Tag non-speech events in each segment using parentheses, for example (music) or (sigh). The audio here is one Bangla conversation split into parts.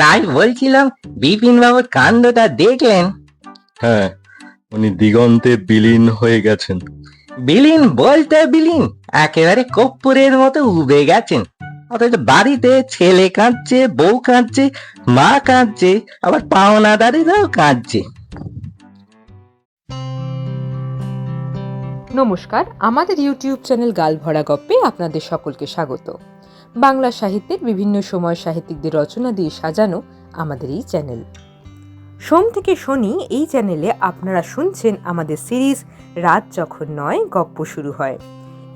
তাই বলছিলাম বিপিন বাবুর কাণ্ডটা দেখলেন। হ্যাঁ উনি দিগন্তে বিলীন হয়ে গেছেন। বিলীন বলতে বিলীন একেবারে কপ্পুরের মতো উবে গেছেন। অথচ বাড়িতে ছেলে কাঁদছে বউ কাঁদছে মা কাঁদছে আবার পাওনাদারেরাও কাঁদছে। নমস্কার আমাদের ইউটিউব চ্যানেল গাল ভরা গপ্পে আপনাদের সকলকে স্বাগত। বাংলা সাহিত্যের বিভিন্ন সময় সাহিত্যিকদের রচনা দিয়ে সাজানো আমাদের এই চ্যানেল। সোম থেকে শনি এই চ্যানেলে আপনারা শুনছেন আমাদের সিরিজ রাত যখন নয়, গপ্প শুরু হয়।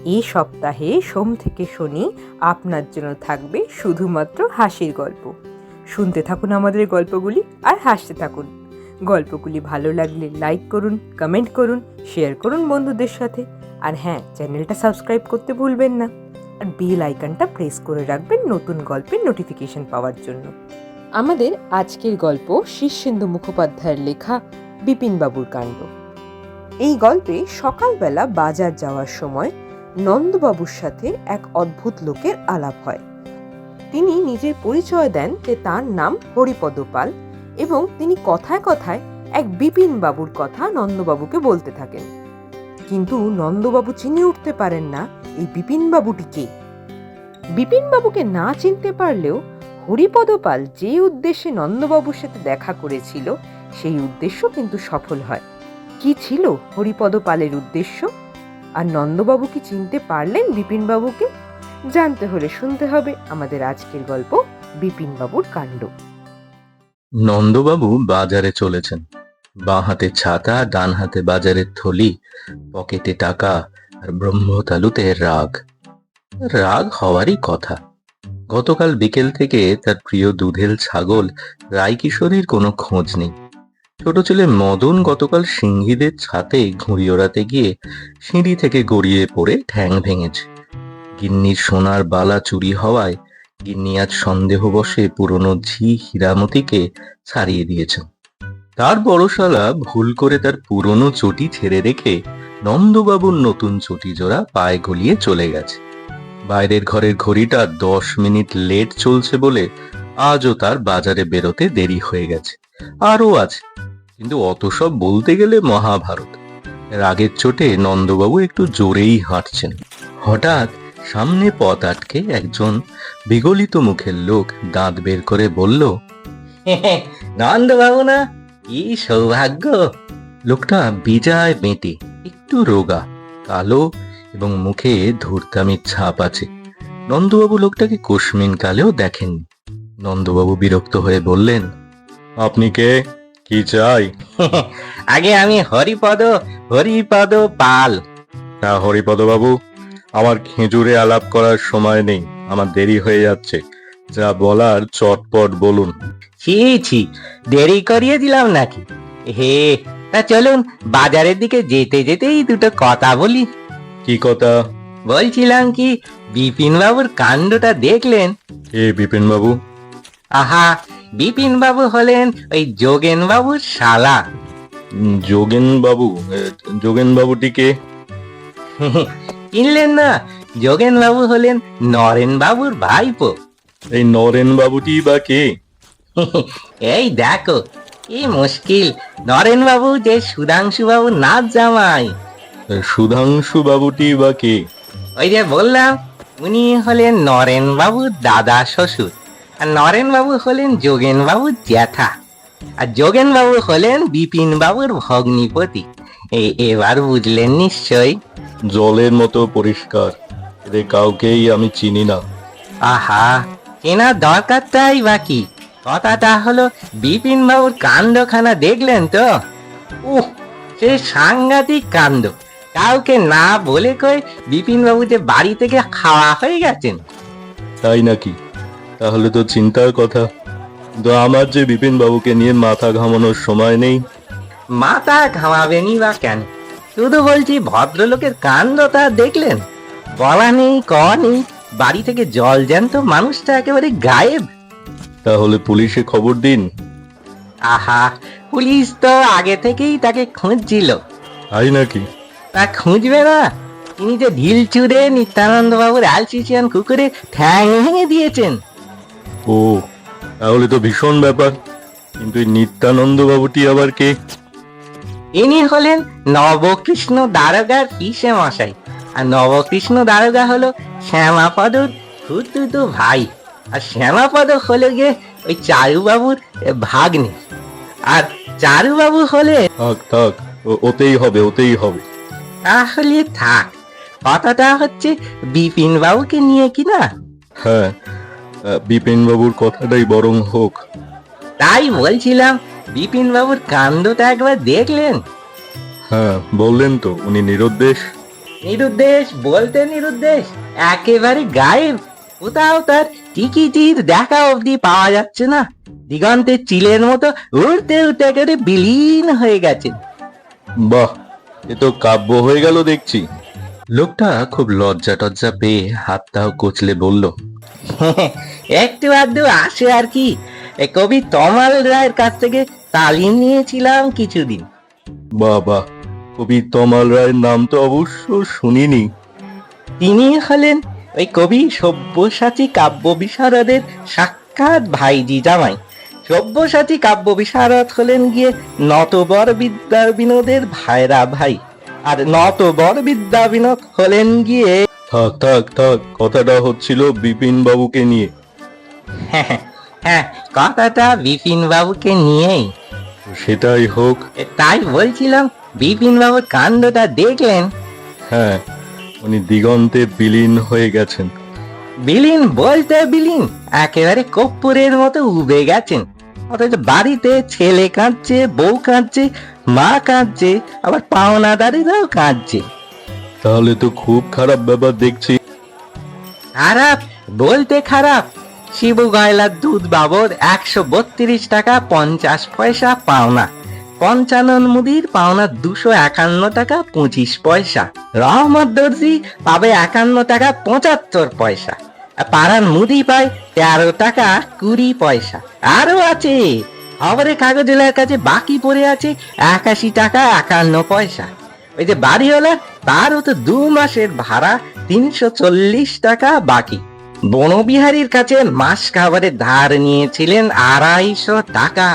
এই সপ্তাহে সোম থেকে শনি আপনার জন্য থাকবে শুধুমাত্র হাসির গল্প। শুনতে থাকুন আমাদের গল্পগুলি আর হাসতে থাকুন। গল্পগুলি ভালো লাগলে লাইক করুন, কমেন্ট করুন, শেয়ার করুন বন্ধুদের সাথে। আর হ্যাঁ চ্যানেলটা সাবস্ক্রাইব করতে ভুলবেন না। আর বেল আইকনটা প্রেস করে রাখবেন নতুন গল্পের নোটিফিকেশন পাওয়ার জন্য। আমাদের আজকের গল্প শীর্ষেন্দু মুখোপাধ্যায়ের লেখা বিপিনবাবুর কাণ্ড। এই গল্পে সকালবেলা বাজার যাওয়ার সময় নন্দবাবুর সাথে এক অদ্ভুত লোকের আলাপ হয়। তিনি নিজের পরিচয় দেন যে তার নাম হরিপদ পাল এবং তিনি কথায় কথায় এক বিপিন বাবুর কথা নন্দবাবুকে বলতে থাকেন। কিন্তু নন্দবাবু চিনে উঠতে পারেন না এই বিপিন বাবুটি কে বিপিন বাবুকে না চিনতে পারলেও হরিপদ পাল যে উদ্দেশ্যে নন্দবাবুর সাথে দেখা করেছিল, সেই উদ্দেশ্য কিন্তু সফল হয়। কি ছিল হরিপদ পালের উদ্দেশ্য? আর নন্দবাবু কি চিনতে পারলেন বিপিন বাবুকে জানতে হলে শুনতে হবে আমাদের আজকের গল্প বিপিন বাবুর কাণ্ড। নন্দবাবু বাজারে চলেছেন। বাঁ হাতে ছাতা, ডান হাতে বাজারের থলি, পকেটে টাকা আর ব্রহ্মতালুতে রাগ। রাগ হওয়ারই কথা। গতকাল বিকেল থেকে তার প্রিয় দুধেল ছাগল রায়কিশোরীর কোনো খোঁজ নেই। ছোট ছেলে মদন গতকাল সিংহীদের ছাতে ঘুড়ি ওড়াতে গিয়ে সিঁড়ি থেকে গড়িয়ে পড়ে ঠ্যাং ভেঙেছে। গিন্নির সোনার বালা চুরি হওয়ায় গিন্নি আজ সন্দেহবশে পুরনো ঝি হীরামতিকে ছাড়িয়ে দিয়েছেন। তার বড়শালা ভুল করে তার পুরনো চটি ছেড়ে রেখে নন্দবাবুর নতুন চটি জোড়া পায়ে গলিয়ে চলে গেছে। বাইরের ঘরের ঘড়িটা দশ মিনিট লেট চলছে বলে আজও তার বাজারে বেরোতে দেরি হয়ে গেছে। আরও আছে, কিন্তু অত সব বলতে গেলে মহাভারত। রাগের চোটে নন্দবাবু একটু জোরেই হাঁটছেন। হঠাৎ সামনে পথ আটকে একজন বিগলিত মুখের লোক দাঁত বের করে বলল নন্দবাবু না, কি সৌভাগ্য! লোকটা বিজায় বেঁটে একটু রোগা কালো এবং মুখে ধূর্তামির ছাপ আছে। নন্দবাবু লোকটাকে কোশমিন কালেও দেখেননি। নন্দবাবু বিরক্ত হয়ে বললেন আপনি কে? কি চাই? (laughs) আগে আমি হরিপদ হরিপদ পাল। হ্যাঁ হরিপদ বাবু আমার খেজুরে আলাপ করার সময় নেই আমার দেরি হয়ে যাচ্ছে। যা বলার চটপট বলুন। ছি ছি দেরি করিয়ে দিলাম নাকি? হে তা চলুন বাজারের দিকে যেতে যেতেই দুটো কথা বলি। কি কথা? বলছিলাম কি বিপিন বাবুর কাণ্ডটা দেখলেন? এ বিপিন বাবু আহা বিপিন বাবু হলেন ওই যোগেন বাবুর শালা। যোগেন বাবু যোগেন বাবুটিকে কিনলেন না যোগেন বাবু হলেন নরেন বাবুর ভাইপো। এই নরেন বাবুটি বা কে? এই দেখো কি মুশকিল। নরেন বাবু যে সুধাংশু বাবু নাচ জামাই। সুধাংশু বাবুটি বা কে? ওই যে বললাম উনি হলেন নরেন বাবুর দাদা শ্বশুর আর নরেন বাবু হলেন জ্যাঠা আর হলেন বিপিন বাবুর ভগ্নিপতি। এই এবার বুঝলেন নিশ্চয় জলের মতো পরিষ্কার এদের কাউকেই আমি চিনি না। আহা চেনার দরকারটাই বাকি কথাটা হলো বিপিন বাবুর কাণ্ডখানা দেখলেন তো? উহ সে সাংঘাতিক কাণ্ড। কাউকে না বলে কই বিপিন বাবু যে বাড়ি থেকে খাওয়া হয়ে গেছেন। তাই নাকি? তাহলে তো চিন্তার কথা। কিন্তু আমার যে বিপিন বাবুকে নিয়ে মাথা ঘামানোর সময় নেই। মাথা ঘামাবেনি বা কেন? শুধু বলছি ভদ্রলোকের কাণ্ডটা দেখলেন। বলা নেই ক নেই বাড়ি থেকে জল জ্যান্ত মানুষটা একেবারে গায়েব। তাহলে পুলিশে খবর দিন। আহা পুলিশ তো আগে থেকেই তাকে খুঁজছিল। তাই নাকি? তা খুঁজবে না। তিনি যে ঢিল চুড়ে নিত্যানন্দ বাবুর অ্যালসিসিয়ান কুকুরে ঠ্যাং ভেঙে দিয়েছেন। ও তাহলে তো ভীষণ ব্যাপার। কিন্তু এই নিত্যানন্দ বাবুটি আবার কে? ইনি হলেন নবকৃষ্ণ দারোগার পিসে মশাই আর নবকৃষ্ণ দারোগা হলো শ্যামাপদর হুতুতো ভাই। আর শ্যামাপদ হলো গিয়ে ওই চারুবাবুর ভাগ্নে। আর চারুবাবু হলে থাক থাক ও- ওতেই হবে ওতেই হবে। তাহলে থাক। কথাটা হচ্ছে বিপিন বাবুকে নিয়ে কি না? হ্যাঁ বিপিন বাবুর কথাটাই বরং হোক। তাই বলছিলাম বিপিন বাবুর কাণ্ডটা একবার দেখলেন? হ্যাঁ বললেন তো উনি নিরুদ্দেশ। নিরুদ্দেশ বলতে নিরুদ্দেশ একেবারে গায়েব। কোথাও তার টিকিটির দেখা অবধি পাওয়া যাচ্ছে না। দিগন্তের চিলের মতো উড়তে উড়তে একেবারে বিলীন হয়ে গেছেন বাহ এ তো কাব্য হয়ে গেল দেখছি। লোকটা খুব লজ্জা টজ্জা পেয়ে হাতটাও কচলে বলল (laughs) একটু আধটু আসে আর কি। কবি তমাল রায়ের কাছ থেকে তালিম নিয়েছিলাম কিছুদিন। বাহ বাহ কবি তমাল রায়ের নাম তো অবশ্য শুনিনি। তিনি হলেন ওই কবি সব্যসাচী কাব্য বিশারদের সাক্ষাৎ ভাইজি জামাই। সব্যসাচী কাব্য বিশারদ হলেন গিয়ে নতবর বিদ্যা বিনোদের ভাইরা ভাই। আর নতবর বিদ্যা বিনোদ হলেন গিয়ে থাক থাক থাক কথাটা হচ্ছিল বিপিন বাবুকে নিয়ে। হ্যাঁ (laughs) হ্যাঁ কথাটা বিপিন বাবুকে নিয়েই। সেটাই হোক। তাই বলছিলাম বিপিন বাবুর কাণ্ডটা দেখলেন। হ্যাঁ উনি দিগন্তে বিলীন হয়ে গেছেন। বিলীন বলতে বিলীন একেবারে কপ্পুরের মতো উবে গেছেন। অথচ বাড়িতে ছেলে কাঁদছে বউ কাঁদছে মা কাঁদছে আবার পাওনাদারিরাও কাঁদছে। তাহলে তো খুব খারাপ ব্যাপার দেখছি। খারাপ? বলতে খারাপ। শিবু গয়লার দুধ বাবদ একশো বত্রিশ টাকা পঞ্চাশ পয়সা পাওনা। পঞ্চানন মুদির পাওনা দুশো একান্ন টাকা পঁচিশ পয়সা। রহমত দর্জি পাবে একান্ন টাকা পঁচাত্তর পয়সা। পাড়ার মুদি পায় তেরো টাকা কুড়ি পয়সা। আরও আছে। খবরের কাগজের কাছে বাকি পড়ে আছে একাশি টাকা একান্ন পয়সা। ওই যে বাড়িওয়ালা তারও তো দু মাসের ভাড়া তিনশো চল্লিশ টাকা বাকি। বনবিহারীর কাছে মাস খাবারের ধার নিয়েছিলেন আড়াইশো টাকা।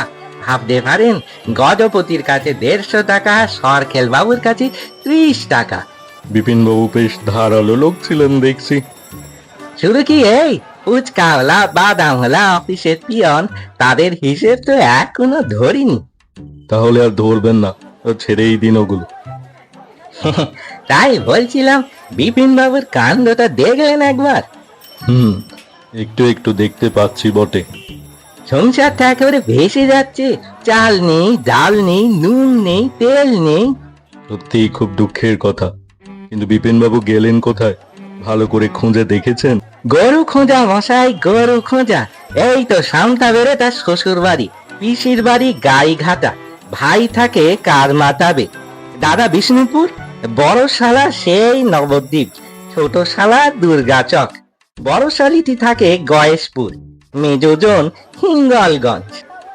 ভাবতে পারেন গজপতির কাছে দেড়শো টাকা সরখেল বাবুর কাছে ত্রিশ টাকা। বিপিন বাবু বেশ ধারালো লোক ছিলেন দেখছি। শুধু কি এই? ফুচকাওয়ালা বাদামওয়ালা অফিসের পিয়ন তাদের হিসেব তো এখনও ধরিনি। তাহলে আর ধরবেন না ছেড়েই দিন ওগুলো। (laughs) তাই বলছিলাম বিপিন বাবুর কাণ্ডটা দেখলেন একবার। হুম একটু একটু দেখতে পাচ্ছি বটে। সংসারটা একেবারে ভেসে যাচ্ছে। চাল নেই ডাল নেই নুন নেই তেল নেই। সত্যিই খুব দুঃখের কথা। কিন্তু বিপিন বাবু গেলেন কোথায়? ভালো করে খুঁজে দেখেছেন? গরু খোঁজা মশাই গরু খোঁজা। এই তো সামতা বেড়ে তার শ্বশুর বাড়ি পিসির বাড়ি গাই ঘাটা ভাই থাকে কার মাতাবে দাদা বিষ্ণুপুর বড় শালা সেই নবদ্বীপ ছোট শালা দুর্গাচক। বড় শালিটি থাকে গয়েশপুর। মেজোজন হিঙ্গলগঞ্জ।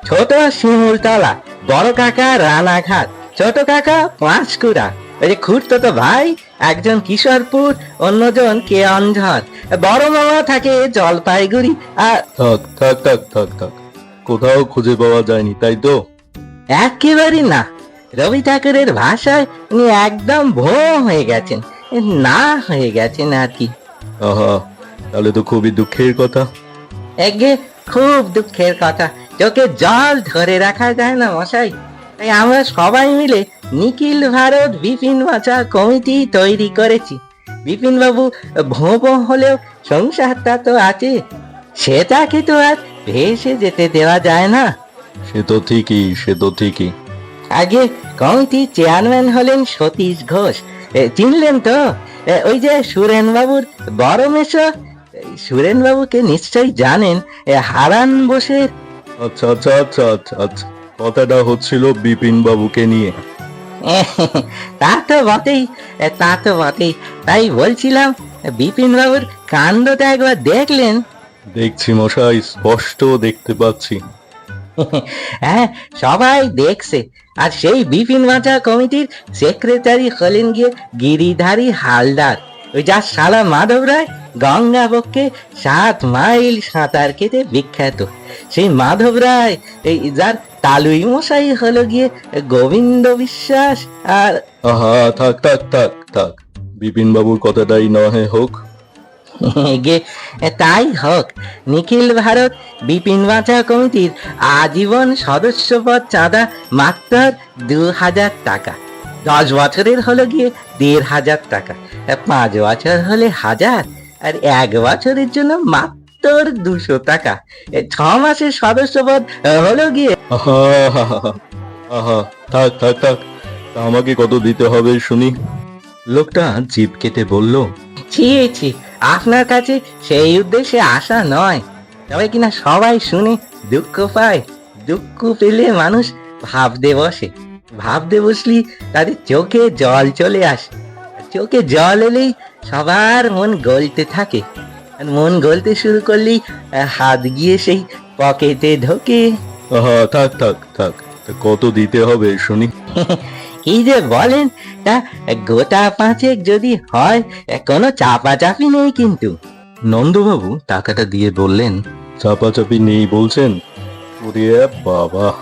ছোট শিমুলতলা বড় কাকা রানাঘাট ছোট কাকা পাঁচকুড়া ওই যে খুঁড়তো তো ভাই একজন কিশোরপুর অন্যজন কে কেয়নঝড় বড় মামা থাকে জলপাইগুড়ি আর থাক থাক থাক থাক থাক। কোথাও খুঁজে পাওয়া যায়নি তাই তো? একেবারে না। রবি ঠাকুরের ভাষায় উনি একদম ভো হয়ে গেছেন না হয়ে গেছেন আর কি। আহা তাহলে তো খুবই দুঃখের কথা। এগে খুব দুঃখের কথা। চোখে জল ধরে রাখা যায় না মশাই। তাই আমরা সবাই মিলে নিখিল ভারত বিপিন বাঁচা কমিটি তৈরি করেছি। বিপিন বাবু ভোঁ হলেও সংসারটা তো আছে। সেটাকে তো আর ভেসে যেতে দেওয়া যায় না। সে তো ঠিকই সে তো ঠিকই। আগে কমিটির চেয়ারম্যান হলেন সতীশ ঘোষ। চিনলেন তো? ওই যে সুরেন বাবুর বড় মেশো সুরেন বাবুকে নিশ্চয়ই জানেন এ, হারান বোসের আচ্ছা আচ্ছা আচ্ছা আচ্ছা আচ্ছা। কথাটা হচ্ছিল বিপিন বাবুকে নিয়ে তা তো বটেই তা তো বটেই। তাই বলছিলাম বিপিন বাবুর কাণ্ডটা একবার দেখলেন। দেখছি মশাই স্পষ্ট দেখতে পাচ্ছি। (laughs) হ্যাঁ সবাই দেখছে। আর সেই বিপিন বাঁচা কমিটির সেক্রেটারি হলেন গিয়ে গিরিধারী হালদার। ওই যার শালা মাধব রায় গঙ্গাবক্ষে সাত মাইল সাঁতার কেটে বিখ্যাত। সেই মাধব রায় এই যার তালুই মশাই হলো গিয়ে গোবিন্দ বিশ্বাস আর আহা থাক থাক থাক থাক। বিপিন বাবুর কথাটাই নহে হোক। গে তাই হোক। নিখিল ভারত বিপিন বাঁচা কমিটির আজীবন সদস্যপদ চাঁদা মাত্র দু হাজার টাকা। দশ বছরের হলো গিয়ে দেড় হাজার টাকা। পাঁচ বছর হলে হাজার। আর এক বছরের জন্য মাত্র দুশো টাকা। ছ মাসের সদস্যপদ হলো গিয়ে আহা থাক থাক থাক। তা আমাকে কত দিতে হবে শুনি। লোকটা জিভ কেটে বলল ছি ছি আপনার কাছে সেই উদ্দেশ্যে আসা নয়। তবে কিনা সবাই শুনে দুঃখ পায়। দুঃখ পেলে মানুষ ভাবতে বসে। ভাবতে বসলি তাদের চোখে জল চলে আসে। চোখে জল এলেই সবার মন গলতে থাকে। আর মন গলতে শুরু করলেই আহ, হাত গিয়ে সেই পকেটে ঢোকে। আহা থাক থাক থাক। তা কত দিতে হবে শুনি। (laughs) কি যে বলেন তা গোটা পাঁচেক যদি হয় কোনো চাপাচাপি নেই কিন্তু। নন্দবাবু টাকাটা দিয়ে বললেন চাপাচাপি নেই বলছেন? ওরে বাবা!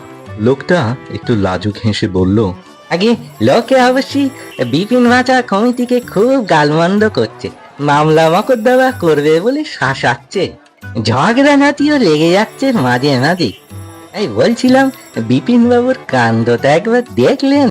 লোকটা একটু লাজুক হেসে বলল আগে লোকে অবশ্যই বিপিন বাঁচা কমিটিকে খুব গালমন্দ করছে। মামলা মকদ্দমা করবে বলে শাসাচ্ছে। ঝগড়া নাতিও লেগে যাচ্ছে মাঝে মাঝে। এই বলছিলাম বিপিন বাবুর তো একবার দেখলেন।